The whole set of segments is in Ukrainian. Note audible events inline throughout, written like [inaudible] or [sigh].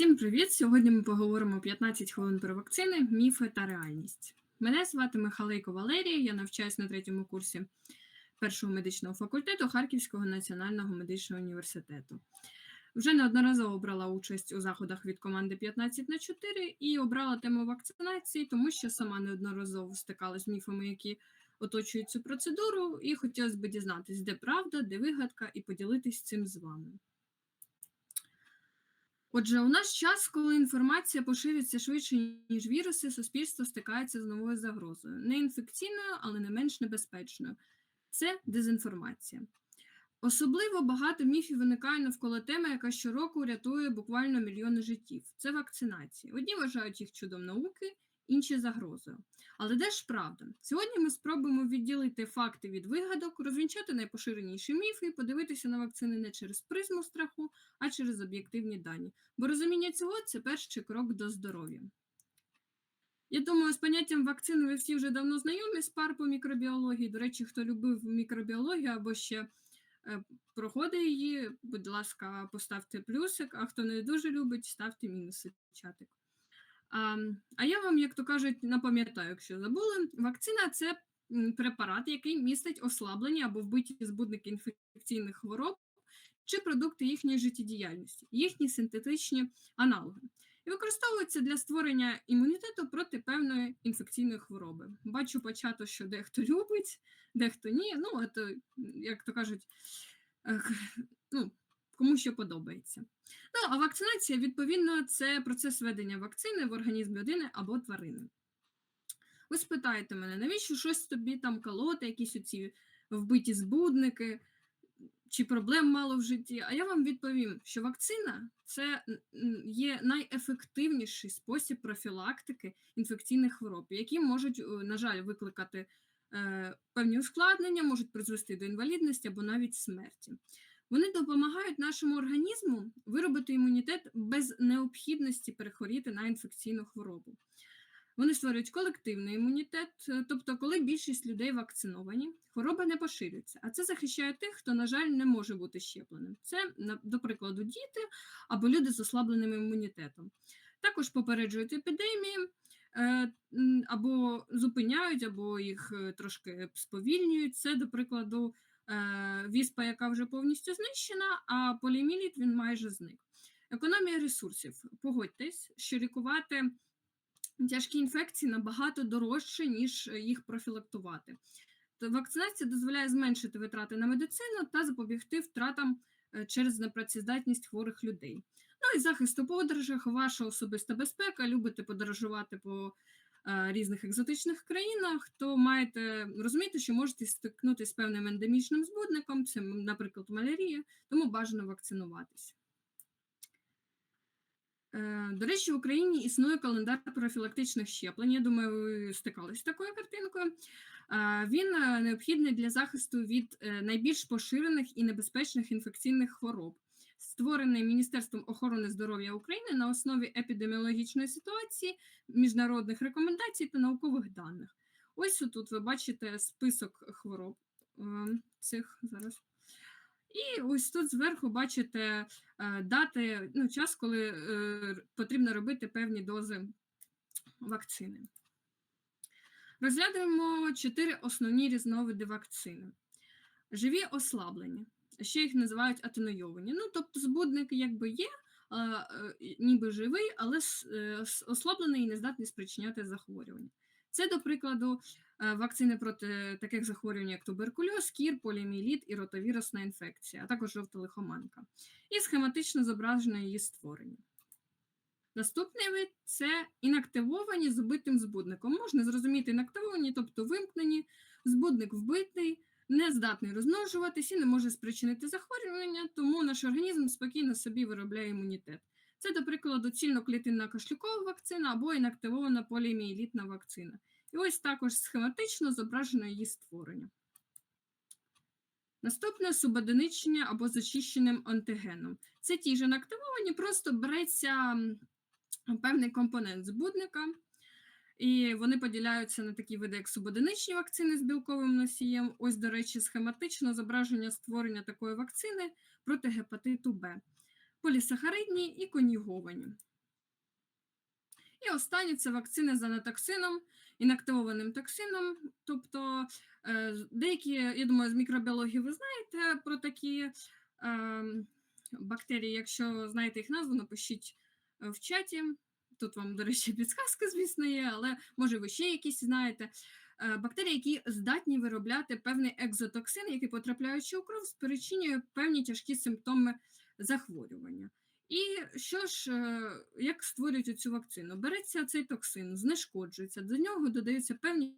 Всім привіт! Сьогодні ми поговоримо 15 хвилин про вакцини, міфи та реальність. Мене звати Михалейко Валерія, я навчаюсь на третьому курсі першого медичного факультету Харківського національного медичного університету. Вже неодноразово брала участь у заходах від команди 15 на 4 і обрала тему вакцинації, тому що сама неодноразово стикалася з міфами, які оточують цю процедуру, і хотілося б дізнатися, де правда, де вигадка, і поділитись цим з вами. Отже, у наш час, коли інформація поширюється швидше, ніж віруси, суспільство стикається з новою загрозою. Не інфекційною, але не менш небезпечною. Це дезінформація. Особливо багато міфів виникає навколо теми, яка щороку рятує буквально мільйони життів. Це вакцинації. Одні вважають їх чудом науки, інші загрозою. Але де ж правда? Сьогодні ми спробуємо відділити факти від вигадок, розвінчати найпоширеніші міфи і подивитися на вакцини не через призму страху, а через об'єктивні дані. Бо розуміння цього це перший крок до здоров'я. Я думаю, з поняттям вакцини ви всі вже давно знайомі з пар по мікробіології. До речі, хто любив мікробіологію або ще е, проходить її, будь ласка, поставте плюсик, а хто не дуже любить, ставте мінуси чатик. А, а я вам, як то кажуть, напам'ятаю, якщо забули, вакцина це препарат, який містить ослаблені або вбиті збудники інфекційних хвороб чи продукти їхньої життєдіяльності, їхні синтетичні аналоги. І використовується для створення імунітету проти певної інфекційної хвороби. Бачу початок, що дехто любить, дехто ні. Ну, це, як то кажуть, ну, кому що подобається. Ну, а вакцинація, відповідно, це процес введення вакцини в організм людини або тварини. Ви спитаєте мене, навіщо щось тобі там колоти, якісь оці вбиті збудники, чи проблем мало в житті? А я вам відповім, що вакцина це є найефективніший спосіб профілактики інфекційних хвороб, які можуть, е, на жаль, викликати е, певні ускладнення, можуть призвести до інвалідності або навіть смерті. Вони допомагають нашому організму виробити імунітет без необхідності перехворіти на інфекційну хворобу. Вони створюють колективний імунітет, е, тобто, коли більшість людей вакциновані, хвороба не поширюється, а це захищає тих, хто, на жаль, не може бути щепленим. Це, до прикладу, діти або люди з ослабленим імунітетом. Також попереджують епідемії е, або зупиняють, або їх е, трошки сповільнюють. Це, до прикладу, віспа, яка вже повністю знищена, а поліміліт він майже зник. Економія ресурсів. Погодьтесь, що лікувати тяжкі інфекції набагато дорожче, ніж їх профілактувати. Вакцинація дозволяє зменшити витрати на медицину та запобігти втратам е, через непрацездатність хворих людей. Ну і захист у подорожах, ваша особиста безпека, любите подорожувати по е, різних екзотичних країнах, то маєте розуміти, що можете стикнутися з певним ендемічним збудником, це, наприклад, малярія, тому бажано вакцинуватися. Е, до речі, в Україні існує календар профілактичних щеплень. Я думаю, ви стикалися з такою картинкою. Е, він е, необхідний для захисту від найбільш поширених і небезпечних інфекційних хвороб, створений Міністерством охорони здоров'я України на основі епідеміологічної ситуації, міжнародних рекомендацій та наукових даних. Ось тут ви бачите список хвороб цих зараз. І ось тут зверху бачите е, дати, ну, час, коли е, потрібно робити певні дози вакцини. Розглянемо чотири основні різновиди вакцини. Живі ослаблення, ще їх називають атенуйовані. Ну, тобто, збудник якби є, е, ніби живий, але ослаблений і не здатний спричиняти захворювання. Це, до прикладу, е, вакцини проти таких захворювань, як туберкульоз, кір, поліоміеліт і ротовірусна інфекція, а також жовта лихоманка, і схематично зображене її створення. Наступний вид це інактивовані з убитим збудником. Можна зрозуміти інактивовані, тобто вимкнені, збудник вбитий, не здатний розмножуватись і не може спричинити захворювання, тому наш організм спокійно собі виробляє імунітет. Це, до прикладу, цільноклітинна кашлюкова вакцина або інактивована поліомієлітна вакцина. І ось також схематично зображено її створення. Наступне субодиничення або зачищеним антигеном. Це ті ж інактивовані, просто береться певний компонент збудника, і вони поділяються на такі види, як субодиничні вакцини з білковим носієм. Ось, до речі, схематично зображення створення такої вакцини проти гепатиту Б полісахаридні і конюговані. І останнє це вакцини з анатоксином, інактивованим токсином. Тобто е, деякі, я думаю, з мікробіології ви знаєте про такі е, бактерії. Якщо знаєте їх назву, напишіть е, в чаті. Тут вам, до речі, підсказка, звісно, є, але може ви ще якісь знаєте. Е, Бактерії, які здатні виробляти певний екзотоксин, який, потрапляючи у кров, спричинює певні тяжкі симптоми захворювання. І що ж, е, як створюють цю вакцину? Береться цей токсин, знешкоджується, до нього додаються певні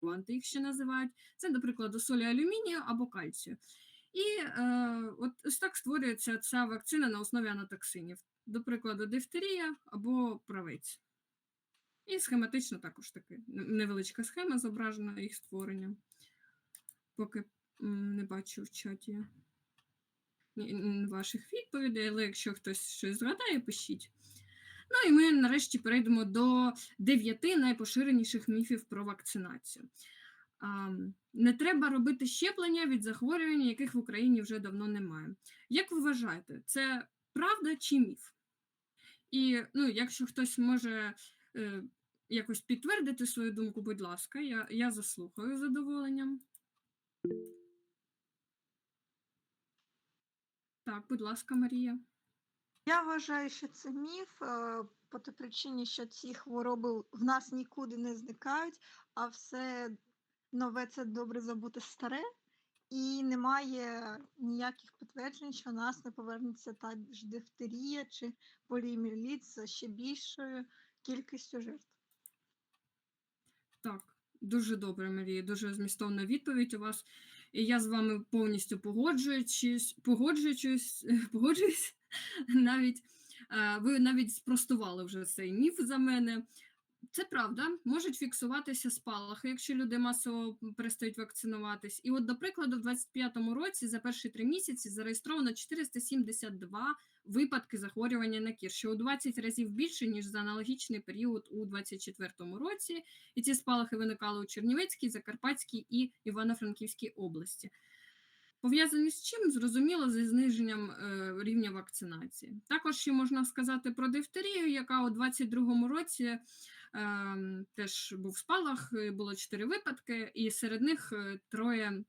консерванти, їх ще називають. Це, до прикладу, солі алюмінію або кальцію. І е, от ось так створюється ця вакцина на основі анатоксинів, до прикладу, дифтерія або правець. І схематично також таки невеличка схема зображена їх створення. Поки не бачу в чаті ваших відповідей, але якщо хтось щось згадає, пишіть. Ну і ми нарешті перейдемо до дев'яти найпоширеніших міфів про вакцинацію. Не треба робити щеплення від захворювань, яких в Україні вже давно немає. Як ви вважаєте, це правда чи міф? І ну, якщо хтось може е, якось підтвердити свою думку, будь ласка, я, я заслухаю задоволенням. Так, будь ласка, Марія. Я вважаю, що це міф е, по тій причині, що ці хвороби в нас нікуди не зникають, а все нове це добре забути старе, і немає ніяких підтверджень, що у нас не повернеться та ж дифтерія чи поліоміеліт з ще більшою кількістю жертв. Так, дуже добре, Марія, дуже змістовна відповідь у вас. І я з вами повністю погоджуючись, погоджуючись, [laughs] погоджуюсь навіть. е, Ви навіть спростували вже цей міф за мене. Це правда, можуть фіксуватися спалахи, якщо люди масово перестають вакцинуватись. І от, до прикладу, в 2025 році за перші три місяці зареєстровано 472 випадки захворювання на кір, що у 20 разів більше, ніж за аналогічний період у 2024 році. І ці спалахи виникали у Чернівецькій, Закарпатській і Івано-Франківській області. Пов'язані з чим? Зрозуміло, зі зниженням е, рівня вакцинації. Також ще можна сказати про дифтерію, яка у 2022 році теж був спалах, е, було 4 випадки, і серед них е, троє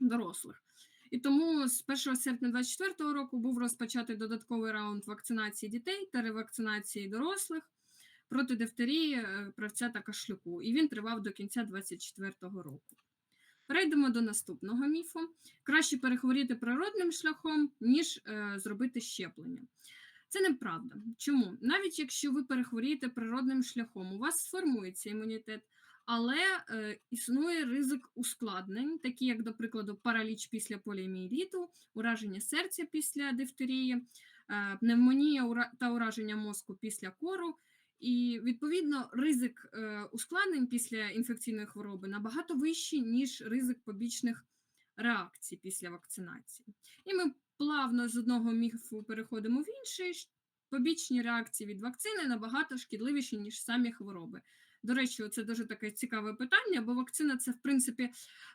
дорослих. І тому з 1 серпня 2024 року був розпочатий додатковий раунд вакцинації дітей та ревакцинації дорослих проти дифтерії, е, правця та кашлюку, і він тривав до кінця 2024 року. Перейдемо до наступного міфу. Краще перехворіти природним шляхом, ніж е, зробити щеплення. Це неправда. Чому? Навіть якщо ви перехворієте природним шляхом, у вас сформується імунітет, але е, існує ризик ускладнень, такі як, до прикладу, параліч після поліомієліту, ураження серця після дифтерії, е, пневмонія та ураження мозку після кору. І відповідно ризик е, ускладнень після інфекційної хвороби набагато вищий, ніж ризик побічних реакцій після вакцинації. І ми плавно з одного міфу переходимо в інший. Побічні реакції від вакцини набагато шкідливіші, ніж самі хвороби. До речі, це дуже таке цікаве питання, бо вакцина це, в принципі,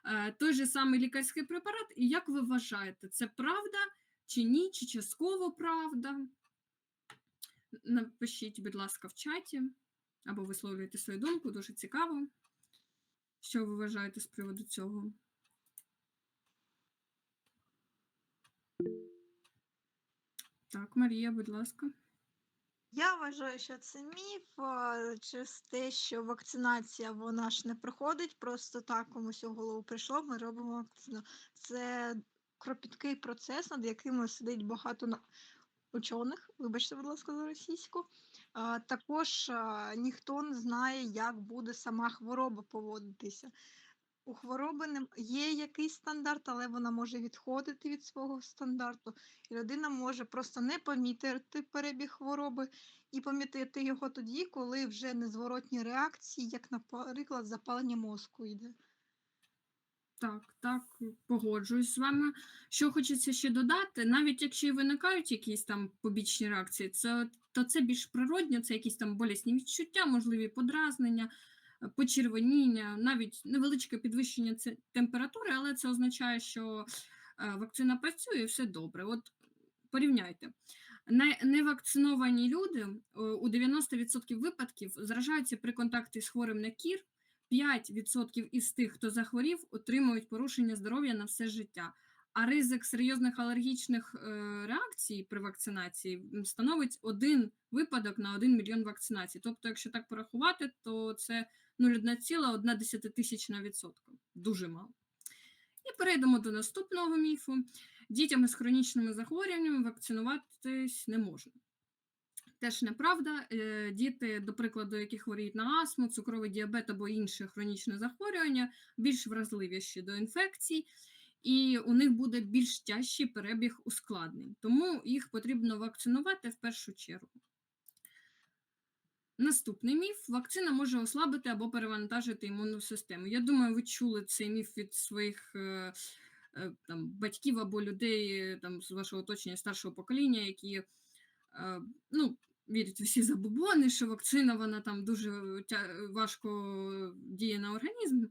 е, той же самий лікарський препарат. І як ви вважаєте, це правда чи ні, чи частково правда? Напишіть, будь ласка, в чаті або висловлюйте свою думку, дуже цікаво. Що ви вважаєте з приводу цього? Так, Марія, будь ласка. Я вважаю, що це міф через те, що вакцинація вона ж не проходить просто так комусь у голову прийшло, ми робимо вакцину. Це кропіткий процес, над яким сидить багато учених, вибачте, будь ласка, за російську. Також ніхто не знає, як буде сама хвороба поводитися. У хвороби є якийсь стандарт, але вона може відходити від свого стандарту, і людина може просто не помітити перебіг хвороби і помітити його тоді, коли вже незворотні реакції, як, наприклад, запалення мозку йде. Так, так, погоджуюсь з вами. Що хочеться ще додати, навіть якщо і виникають якісь там побічні реакції, це, то це більш природньо, це якісь там болісні відчуття, можливі подразнення, почервоніння, навіть невеличке підвищення температури, але це означає, що е, вакцина працює і все добре. От порівняйте. Невакциновані люди у 90% випадків заражаються при контакті з хворим на кір. 5% із тих, хто захворів, отримують порушення здоров'я на все життя. А ризик серйозних алергічних е, реакцій при вакцинації становить один випадок на 1 мільйон вакцинацій. Тобто, якщо так порахувати, то це 0,1 тисячна відсотка. Дуже мало. І перейдемо до наступного міфу. Дітям із хронічними захворюваннями вакцинуватись не можна. Теж неправда. Е, Діти, до прикладу, які хворіють на астму, цукровий діабет або інші хронічні захворювання, більш вразливіші до інфекцій, і у них буде більш тяжчий перебіг ускладнень. Тому їх потрібно вакцинувати в першу чергу. Наступний міф: вакцина може ослабити або перевантажити імунну систему. Я думаю, ви чули цей міф від своїх е, е, там, батьків або людей там, з вашого оточення старшого покоління, які е, ну, вірять всі забобони, що вакцина вона там дуже важко діє на організм.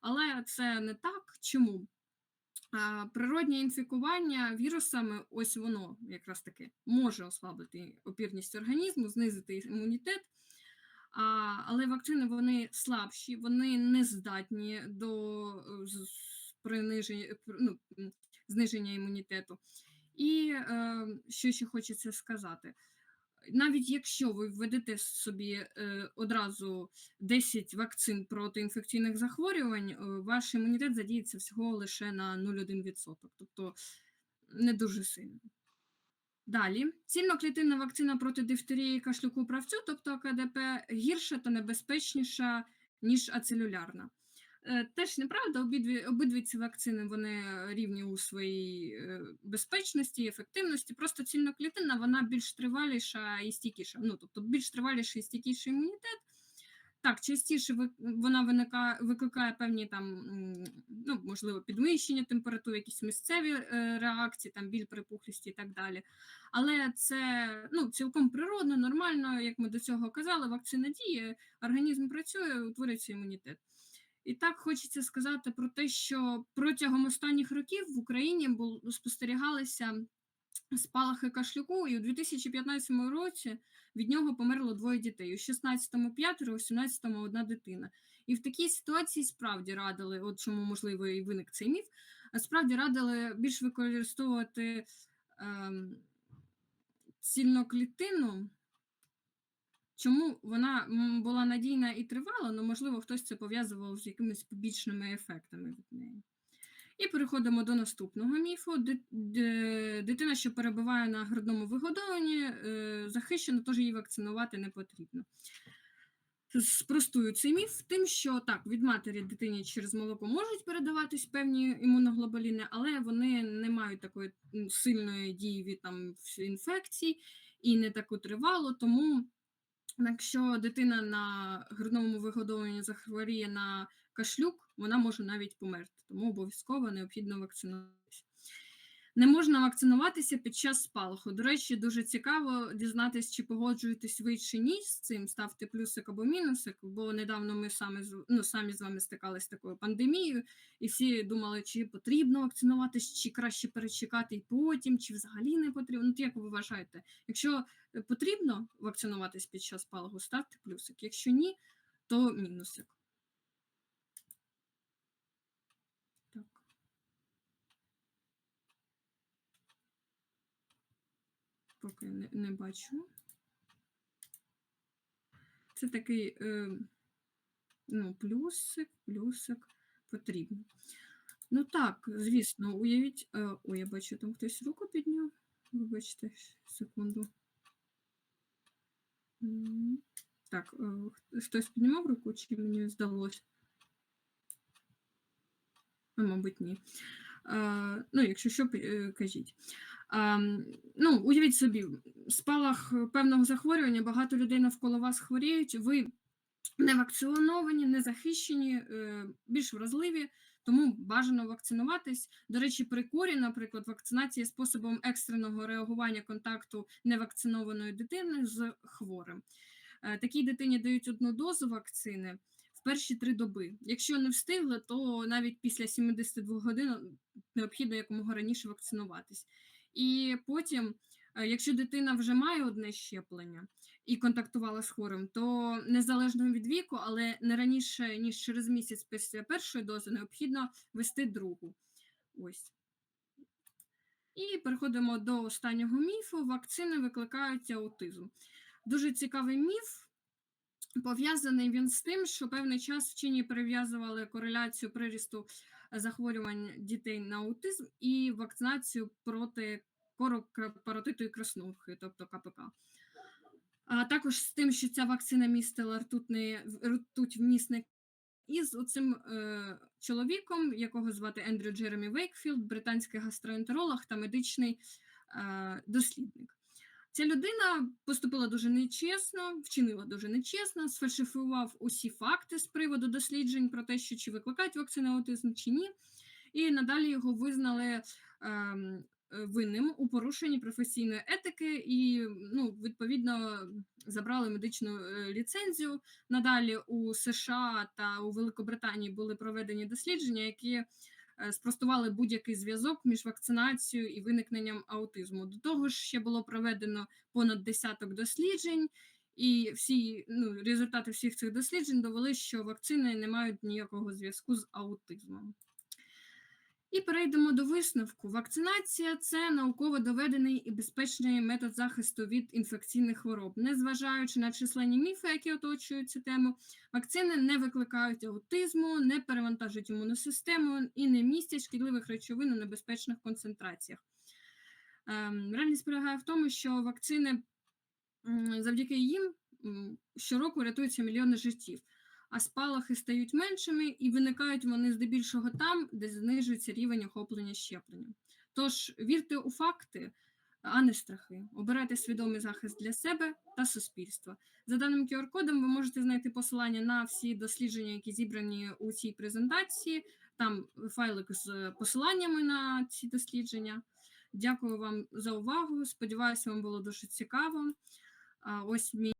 Але це не так. Чому? Природнє інфікування вірусами, ось воно якраз таки може ослабити опірність організму, знизити імунітет. Але вакцини вони слабші, вони не здатні до е, приниження, ну, зниження імунітету. І е, що ще хочеться сказати. Навіть якщо ви введете собі е, одразу 10 вакцин проти інфекційних захворювань, е, ваш імунітет задіється всього лише на 0,1%, тобто не дуже сильно. Далі, цільноклітинна вакцина проти дифтерії, кашлюку, правцю, тобто КДП, гірша та небезпечніша, ніж ацелюлярна. Е, Теж неправда, обидві, обидві ці вакцини вони рівні у своїй е, безпечності ефективності. Просто цільноклітинна вона більш триваліша і стійкіша. Ну, тобто більш триваліший і стійкіший імунітет. Так, частіше вона виникає, викликає певні там, ну, можливо, підвищення температури, якісь місцеві е, реакції, там біль, припухлісті і так далі. Але це ну, цілком природно, нормально, як ми до цього казали, вакцина діє, організм працює, утворюється імунітет. І так хочеться сказати про те, що протягом останніх років в Україні спостерігалися спалахи кашлюку, і у 2015 році від нього померло двоє дітей. У 16-му п'ятеро, у 17-му одна дитина. І в такій ситуації справді радили, от чому можливо і виник цей міф, справді радили більш використовувати ем, цільноклітину. Чому вона була надійна і тривала, ну, можливо, хтось це пов'язував з якимись побічними ефектами від неї. І переходимо до наступного міфу. Ди- ди- Дитина, що перебуває на грудному вигодовуванні, е, захищена, тож її вакцинувати не потрібно. Спростую цей міф тим, що так, від матері дитині через молоко можуть передаватись певні імуноглобуліни, але вони не мають такої сильної дії від там інфекцій і не таку тривалу. Тому, якщо дитина на грудному вигодовуванні захворіє на кашлюк, вона може навіть померти, тому обов'язково необхідно вакцинуватися. Не можна вакцинуватися під час спалаху. До речі, дуже цікаво дізнатися, чи погоджуєтесь ви чи ні з цим, ставте плюсик або мінусик, бо недавно ми самі, ну, самі з вами стикалися з такою пандемією, і всі думали, чи потрібно вакцинуватись, чи краще перечекати і потім, чи взагалі не потрібно. Ну, як ви вважаєте? Якщо е, потрібно вакцинуватись під час спалаху, ставте плюсик. Якщо ні, то мінусик. Так. Поки не, не бачу. Це такий е, ну, плюсик, плюсик потрібно. Ну так, звісно, уявіть. Е, ой, я бачу, там хтось руку підняв. Вибачте, секунду. Так, е, хтось піднімав руку, чи мені здалося? Ну, мабуть, ні. Е, ну, якщо що, е, кажіть. Ем, ну, уявіть собі, спалах певного захворювання, багато людей навколо вас хворіють, ви не вакциновані, не захищені, е, більш вразливі, тому бажано вакцинуватись. До речі, при корі, наприклад, вакцинація способом екстреного реагування контакту невакцинованої дитини з хворим. Е, Такій дитині дають одну дозу вакцини в перші три доби. Якщо не встигли, то навіть після 72 годин необхідно якомога раніше вакцинуватись. І потім Е, Якщо дитина вже має одне щеплення і контактувала з хворим, то незалежно від віку, але не раніше ніж через місяць після першої дози необхідно вести другу. Ось. І переходимо до останнього міфу. Вакцини викликають аутизм. Дуже цікавий міф. Пов'язаний він з тим, що певний час вчені перев'язували кореляцію прирісту захворювань дітей на аутизм і вакцинацію проти корокпаротиту і краснухи, тобто КПК. А також з тим, що ця вакцина містила ртутний, ртуть вмісник із оцим е, чоловіком, якого звати Ендрю Джеремі Вейкфілд, британський гастроентеролог та медичний е, дослідник. Ця людина поступила дуже нечесно, вчинила дуже нечесно, сфальшифував усі факти з приводу досліджень про те, що чи викликають вакцини аутизм чи ні, і надалі його визнали е, винним у порушенні професійної етики і, ну, відповідно, забрали медичну е, ліцензію. Надалі у США та у Великобританії були проведені дослідження, які спростували будь-який зв'язок між вакцинацією і виникненням аутизму. До того ж, ще було проведено понад десяток досліджень, і всі ну, результати всіх цих досліджень довели, що вакцини не мають ніякого зв'язку з аутизмом. І перейдемо до висновку. Вакцинація це науково доведений і безпечний метод захисту від інфекційних хвороб. Незважаючи на численні міфи, які оточують цю тему, вакцини не викликають аутизму, не перевантажують імунну систему і не містять шкідливих речовин у небезпечних концентраціях. Ем, Реальність полягає в тому, що вакцини завдяки їм щороку рятуються мільйони життів а спалахи стають меншими і виникають вони здебільшого там, де знижується рівень охоплення щепленням. Тож вірте у факти, а не страхи. Обирайте свідомий захист для себе та суспільства. За даним QR-кодом ви можете знайти посилання на всі дослідження, які зібрані у цій презентації. Там файлик з посиланнями на ці дослідження. Дякую вам за увагу. Сподіваюся, вам було дуже цікаво. Ось мій